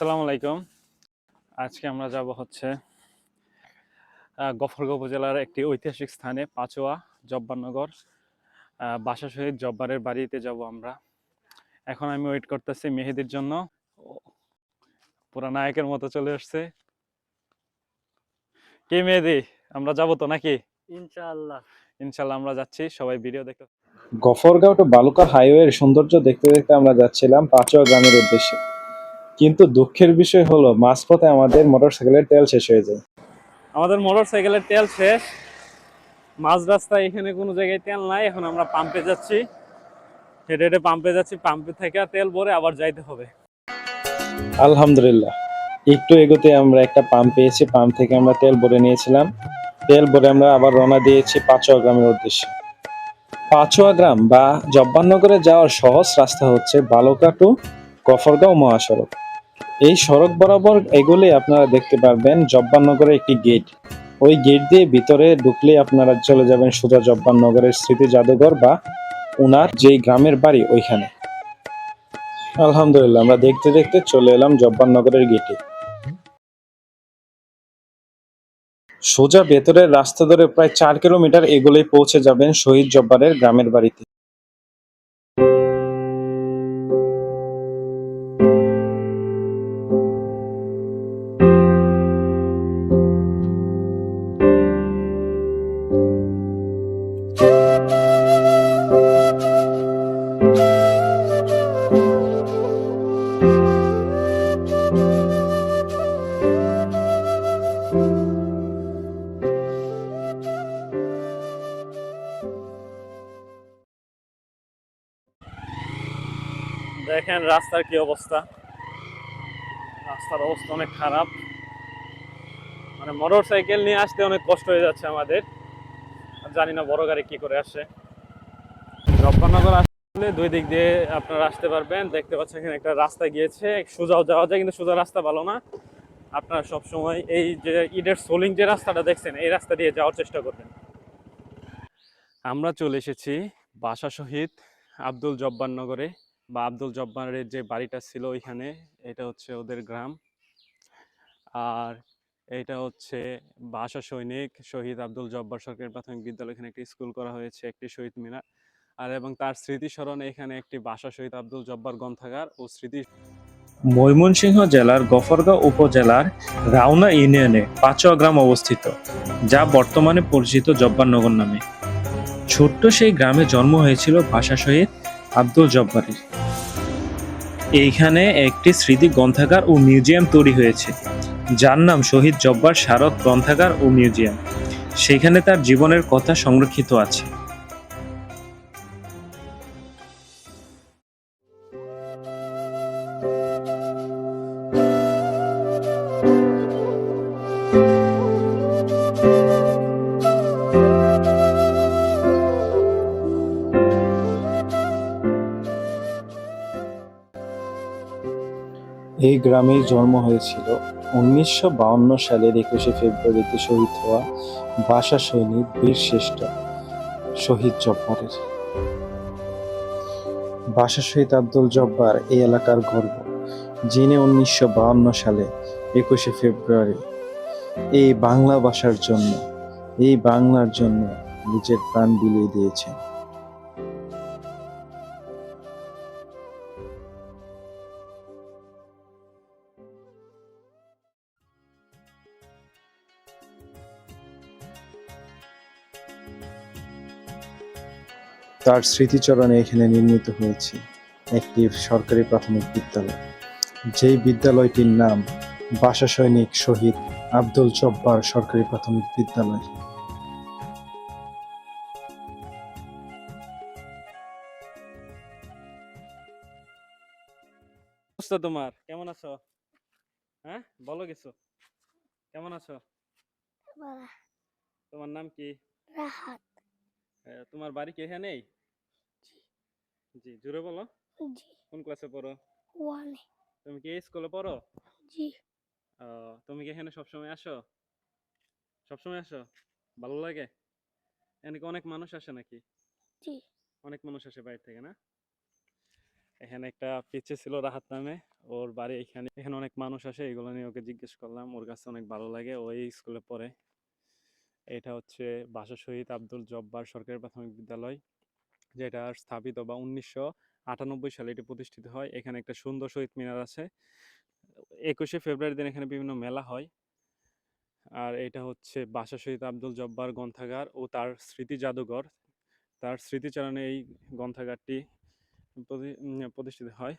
আসসালামু আলাইকুম। আজকে আমরা যাব হচ্ছে গফরগাঁও উপজেলার একটি ঐতিহাসিক স্থানে পাচোয়া জব্বারনগর আহ, বাসা শহীদ জব্বারের বাড়িতে যাব আমরা। এখন আমি ওয়েট করতেছি মেহেদির জন্য। পুরা নায়কের মতো চলে আসছে। কি মেহেদি? আমরা যাব তো নাকি? ইনশাআল্লাহ। ইনশাল্লাহ আমরা যাচ্ছি সবাই ভিডিও দেখতে। গফরগাঁও টু বালুকা হাইওয়ের সৌন্দর্য দেখতে দেখতে আমরা যাচ্ছিলাম পাঁচুয়া গ্রামের উদ্দেশ্যে। কিন্তু দুঃখের বিষয় হলো মাঝপথে আমাদের মোটরসাইকেলের তেল শেষ হয়ে যায়। আমাদের মোটর সাইকেলের তেল শেষ। মাঝ রাস্তায় এখানে কোনো জায়গায় তেল নাই এখন আমরা পাম্পে যাচ্ছি। হেঁটে হেঁটে পাম্পে যাচ্ছি পাম্পে থেকে তেল ভরে আবার যাইতে হবে। আলহামদুলিল্লাহ। একটু এগোতে আমরা একটা পাম্প পেয়েছি পাম্প থেকে আমরা তেল ভরে নিয়েছিলাম। তেল ভরে আমরা আবার রওনা দিয়েছি পাঁচুয়া গ্রামের উদ্দেশ্যে। পাঁচুয়া গ্রাম বা জব্বারনগরে যাওয়ার সহজ রাস্তা হচ্ছে বালুকা টু গফরগাঁও মহাসড়ক। এই সড়ক বরাবর এগুলে আপনারা দেখতে পারবেন জব্বারনগরের একটি গেট ওই গেট দিয়ে ভিতরে ঢুকলে আপনারা চলে যাবেন সোজা জব্বারনগরের স্মৃতি জাদুঘর বা উনার যেই গ্রামের বাড়ি ওইখানে। আলহামদুলিল্লাহ, আমরা দেখতে দেখতে চলে এলাম জব্বারনগরের গেটে সোজা ভেতরের রাস্তা ধরে প্রায় চার কিলোমিটার এগুলোই পৌঁছে যাবেন শহীদ জব্বারের গ্রামের বাড়িতে। দেখেন রাস্তার কি অবস্থা। রাস্তার অবস্থা অনেক খারাপ। মানে মোটর সাইকেল নিয়ে আসতে অনেক কষ্ট হয়ে যাচ্ছে আমাদের। জানি না বড় গাড়ি কি করে আসে। জব্বারনগর আসলে দুই দিক দিয়ে আপনারা আসতে পারবেন। দেখতে পাচ্ছেন এখানে একটা রাস্তা গিয়েছে। সোজাও যাওয়া যায়, কিন্তু সোজা রাস্তা ভালো না। আপনারা সবসময় এই যে ইটের সোলিং যে রাস্তাটা দেখছেন, এই রাস্তা দিয়ে যাওয়ার চেষ্টা করবেন। আমরা চলে এসেছি বাসা শহীদ আব্দুল জব্বার নগরে। বা আব্দুল জব্বারের যে বাড়িটা ছিল ওইখানে, এটা হচ্ছে ওদের গ্রাম। আর এটা হচ্ছে বাসা সৈনিক শহীদ আব্দুল জব্বার সরকারি প্রাথমিক বিদ্যালয়। এখানে একটি স্কুল করা হয়েছে, একটি শহীদ মিনার। আর এবং তার স্মৃতিস্মরণে, এখানে একটি বাসা শহীদ আব্দুল জব্বার গ্রন্থাগার ও স্মৃতি ময়মনসিংহ জেলার গফরগাঁও উপজেলার রাউনা ইউনিয়নে পাঁচুয়া গ্রাম অবস্থিত, যা বর্তমানে পরিচিত জব্বারনগর নামে। ছোট্ট সেই গ্রামে জন্ম হয়েছিল ভাষা শহীদ আব্দুল জব্বারের। এইখানে একটি স্মৃতি গ্রন্থাগার ও মিউজিয়াম তৈরি হয়েছে। যার নাম শহীদ জব্বার স্মারক গ্রন্থাগার ও মিউজিয়াম। সেখানে তার জীবনের কথা সংরক্ষিত আছে। এই গ্রামেই জন্ম হয়েছিল। উনিশশো সালের একুশে ফেব্রুয়ারিতে শহীদ হওয়া ভাষা সৈনিক বীর শ্রেষ্ঠ শহীদ জব্বারের। ভাষা শহীদ আব্দুল জব্বার এই এলাকার গর্ব, যিনি উনিশশো সালে একুশে ফেব্রুয়ারি এই বাংলা ভাষার জন্য, এই বাংলার জন্য নিজের প্রাণ বিলিয়ে দিয়েছেন। তার স্মৃতিচরণে এখানে নির্মিত হয়েছে একটি সরকারি প্রাথমিক বিদ্যালয়। যেই বিদ্যালয়টির নাম বাসা সৈনিক শহীদ আব্দুল জব্বার সরকারি প্রাথমিক বিদ্যালয়। তোমার? কেমন আছো? হ্যাঁ? বলো কিছু। কেমন আছো? তোমার নাম কি? রাহাত। তোমার বাড়ি কি এখানেই? জি। জোরে বলো। জি। কোন ক্লাসে পড়ো? ওয়ানে তুমি কি স্কুলে পড়ো? জি। তুমি কি এখানে সবসময় আসো? সবসময় আসো? ভালো লাগে? এখানে অনেক মানুষ আসে নাকি? জি। অনেক মানুষ আসে বাইরে থেকে না? এখানে একটা পিচ্ছে ছিল রাহাত নামে। ওর বাড়ি এখানে এখানে অনেক মানুষ আসে এগুলো নিয়ে ওকে জিজ্ঞেস করলাম। ওর কাছে অনেক ভালো লাগে ওই স্কুলে পড়ে। এটা হচ্ছে ভাষা শহীদ আব্দুল জব্বার সরকারি প্রাথমিক বিদ্যালয়, যেটা স্থাপিত বা উনিশশো আটানব্বই সালে এটি প্রতিষ্ঠিত হয়। এখানে একটা সুন্দর শহীদ মিনার আছে। একুশে ফেব্রুয়ারি দিন এখানে বিভিন্ন মেলা হয়। আর এটা হচ্ছে বাসা শহীদ আব্দুল জব্বার গ্রন্থাগার ও তার স্মৃতি জাদুঘর। তার স্মৃতিচারণে এই গ্রন্থাগারটি প্রতি- প্রতিষ্ঠিত হয়।